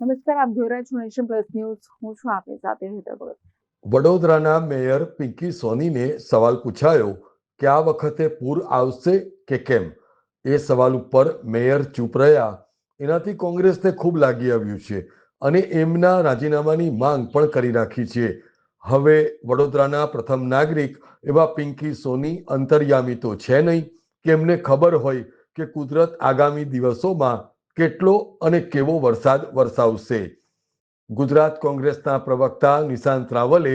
નમસ્કાર, આપ જોઈ રહ્યા છો નેશન પ્લસ ન્યૂઝ. હું છું આપની સાથે હેતર ભગત. વડોદરાના મેયર પિંકી સોનીને સવાલ પૂછાયો કે આ વખતે પૂર આવશે કે કેમ? એ સવાલ ઉપર મેયર ચૂપ રહ્યા. એનાથી કોંગ્રેસને ખૂબ લાગી આવ્યું છે અને એમના રાજીનામાની માંગ પણ કરી નાખી છે. હવે વડોદરાના પ્રથમ નાગરિક એવા પિંકી સોની અંતર્યામી તો છે નહીં. કે એમને ખબર હોય કે કુદરત આગામી દિવસોમાં કેટલો અને કેવો વરસાદ વરસાવશે? ગુજરાત કોંગ્રેસના પ્રવક્તા નિશાંત રાવલે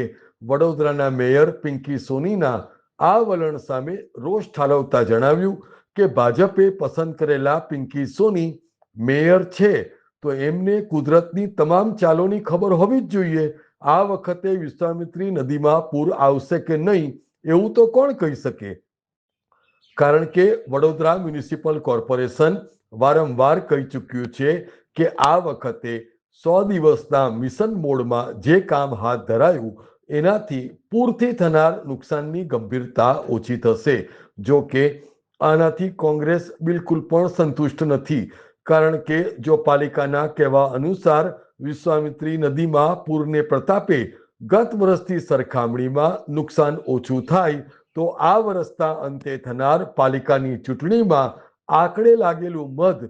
વડોદરાના મેયર પિંકી સોનીના આ વલણ સામે રોષ ઠાલવતા જણાવ્યું કે ભાજપે પસંદ કરેલા પિંકી સોની મેયર છે, તો એમને કુદરતની તમામ ચાલોની ખબર હોવી જ જોઈએ. આ વખતે વિશ્વામિત્રી નદીમાં પૂર આવશે કે નહીં, એવું તો કોણ કહી શકે? કારણ કે વડોદરા મ્યુનિસિપલ કોર્પોરેશન વારંવાર કહી ચૂક્યું છે કે આ વખતે સો દિવસના મિશન મોડમાં જે કામ હાથ ધરાયું, એનાથી પૂરથી થનાર નુકસાનની ગંભીરતા ઓછી થશે. જો કે, આનાથી કોંગ્રેસ બિલકુલ પણ સંતુષ્ટ નથી. કારણ કે, જો પાલિકાના કહેવા અનુસાર, વિશ્વામિત્રી નદીમાં પૂરને પ્રતાપે ગત વર્ષથી સરખામણીમાં નુકસાન ઓછું થાય, તો આ વર્ષના અંતે થનાર પાલિકાની ચૂંટણીમાં આંકડે લાગેલું મધ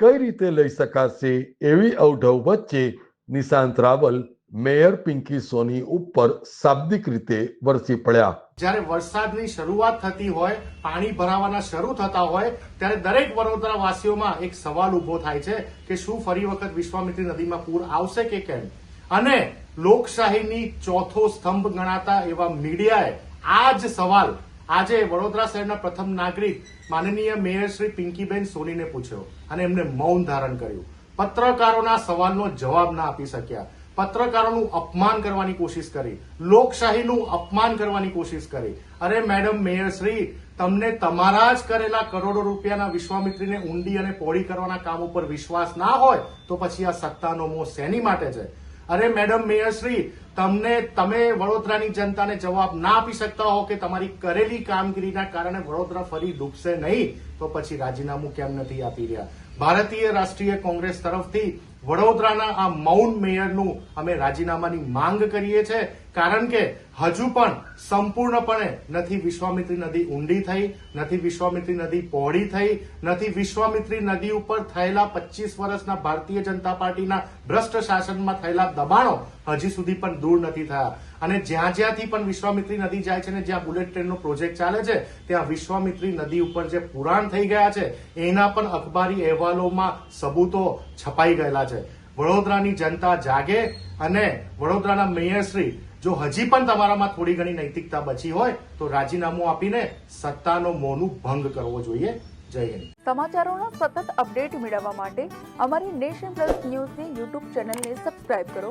કઈ રીતે લઈ શકાશે એવી અવઢવ વચ્ચે નિશાંત રાવલ મેયર પિંકી સોની ઉપર શાબ્દિક રીતે વરસી પડ્યા. જ્યારે વરસાદની શરૂઆત થતી હોય, પાણી ભરાવાના શરૂ થતા હોય, ત્યારે દરેક વડોદરા વાસીઓમાં એક સવાલ ઊભો થાય છે કે શું ફરી વખત વિશ્વામિત્રી નદીમાં પૂર આવશે કે કેમ? અને લોકશાહીની ચોથો સ્તંભ ગણાતા એવા મીડિયાએ આ જ સવાલ આજે વડોદરા શહેરના પ્રથમ નાગરિક માનનીય મેયર શ્રી પિંકીબેન સોનીને પૂછ્યો અને એમને મૌન ધારણ કર્યું. પત્રકારોના સવાલનો જવાબ ના આપી શક્યા. પત્રકારોનું અપમાન કરવાની કોશિશ કરી. લોકશાહીનું અપમાન કરવાની કોશિશ કરી. અરે મેડમ, મેયર શ્રી, તમને તમારા જ કરેલા કરોડો રૂપિયાના વિશ્વામિત્રીને ઊંડી અને પહોળી કરવાના કામ ઉપર વિશ્વાસ ના હોય, તો પછી આ સત્તાનો મોહ શેની માટે છે? અરે મેડમ મેયરશ્રી તમને, તમે વડોદરાની જનતાને જવાબ ના આપી શકતા હો કે તમારી કરેલી કામગીરીના કારણે વડોદરા ફરી ડૂબશે નહીં? તો પછી રાજીનામું કેમ નથી આપી રહ્યા? ભારતીય રાષ્ટ્રીય કોંગ્રેસ તરફથી વડોદરાના આ મૌન મેયરનું અમે રાજીનામાની માંગ કરીએ છીએ, કારણ કે હજુ પણ સંપૂર્ણપણે નથી વિશ્વામિત્રી નદી ઊંડી થઈ, નથી વિશ્વામિત્રી નદી પહોળી થઈ, નથી વિશ્વામિત્રી નદી ઉપર થયેલા પચીસ વર્ષના ભારતીય જનતા પાર્ટીના ભ્રષ્ટ શાસનમાં થયેલા દબાણો હજી સુધી પણ દૂર નથી થયા. અને જ્યાં જ્યાંથી પણ વિશ્વામિત્રી નદી જાય છે ને જ્યાં બુલેટ ટ્રેનનો પ્રોજેક્ટ ચાલે છે, ત્યાં વિશ્વામિત્રી નદી ઉપર જે પુરાણ થઈ ગયા છે, એના પણ અખબારી અહેવાલોમાં સબૂતો છપાઈ ગયેલા છે. વડોદરાની જનતા જાગે અને વડોદરાના મેયરશ્રી જો હજી પણ તમારામાં થોડી ઘણી નૈતિકતા બચી હોય, તો રાજીનામું આપીને સત્તાનો મોનું ભંગ કરવો જોઈએ. જય હિન્દ. સમાચારોના સતત અપડેટ મેળવવા માટે અમારી નેશન પ્લસ ન્યૂઝની યુટ્યુબ ચેનલને સબસ્ક્રાઇબ કરો.